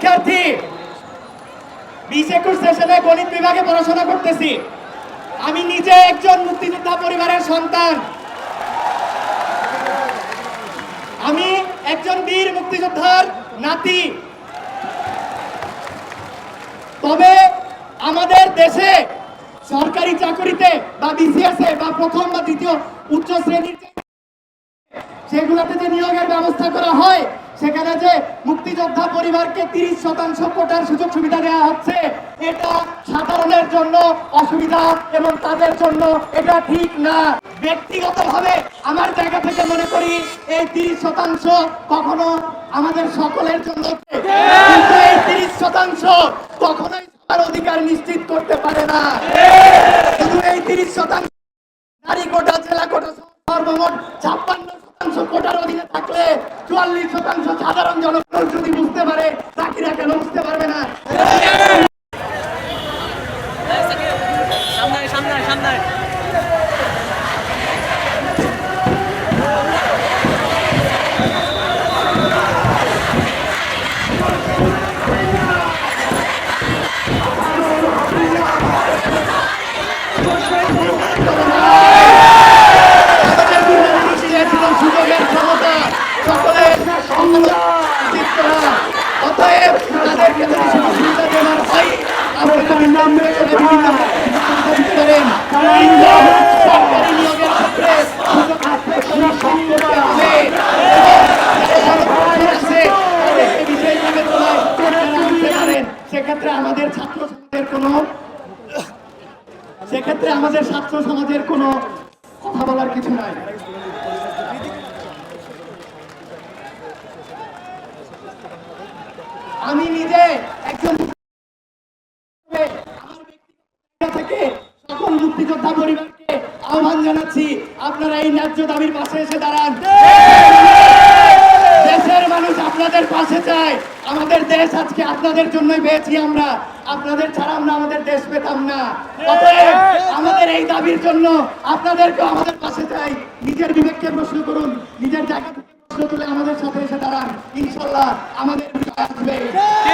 শিক্ষার্থী বিশ একুশ সেশনে গণিত বিভাগে পড়াশোনা করতেছি। আমি নিজে একজন মুক্তিযোদ্ধা পরিবারের সন্তান। আমি একজন বীর মুক্তিযোদ্ধার নাতি। তবে আমাদের দেশে সরকারি চাকরিতে বা বিসিএসে বা প্রথম বা দ্বিতীয় উচ্চ শ্রেণির সেগুলোতে যে নিয়োগের ব্যবস্থা করা হয়, সেখানে যে মুক্তিযোদ্ধা পরিবারকে তিরিশ শতাংশ কোটার সুযোগ সুবিধা দেওয়া হচ্ছে, এটা সাধারণের জন্য অসুবিধা এবং তাদের জন্য এটা ঠিক না। ব্যক্তিগতভাবে আমার জায়গা থেকে মনে করি এই তিরিশ শতাংশ কখনো আমাদের সকলের জন্য এই তিরিশ শতাংশ কখনোই সবার অধিকার নিশ্চিত করতে পারে না। শুধু এই তিরিশ শতাংশ নারী কোটা, জেলা কোটা সর্বমোট থাকলে চুয়াল্লিশ শতাংশ সাধারণ জনগণ যদি বুঝতে পারে চাকরিরা কেন বুঝতে পারবে না সামনে সামনে সামনে আমাদের পূর্বপুরুষ চেয়েছিল সুযোগের ক্ষমতা সকলের নিশ্চিত করা। অতএব তাদেরকে যদি সুবিধা দেওয়ার হয় সেক্ষেত্রে আমাদের ছাত্র সমাজের কোনো সেক্ষেত্রে আমাদের ছাত্র সমাজের কোনো কথা বলার কিছু নাই। আমি নিজে একজন সকল মুক্তিযোদ্ধা পরিবারকে আহ্বান জানাচ্ছি। আপনারা এই ন্যায্য দাবির পাশে এসে দাঁড়ান। দেশের মানুষ আপনাদের পাশে চায়। আমাদের দেশ আজকে আপনাদের জন্যই পেয়েছি আমরা। আপনাদের ছাড়া আমরা আমাদের দেশ পেতাম না। আমাদের এই দাবির জন্য আপনাদেরকে আমাদের পাশে চাই। নিজের বিবেককে প্রশ্ন করুন, নিজের জায়গা থেকে প্রশ্ন তুলে আমাদের সাথে এসে দাঁড়ান। ইনশাল্লাহ আমাদের বিজয় আসবে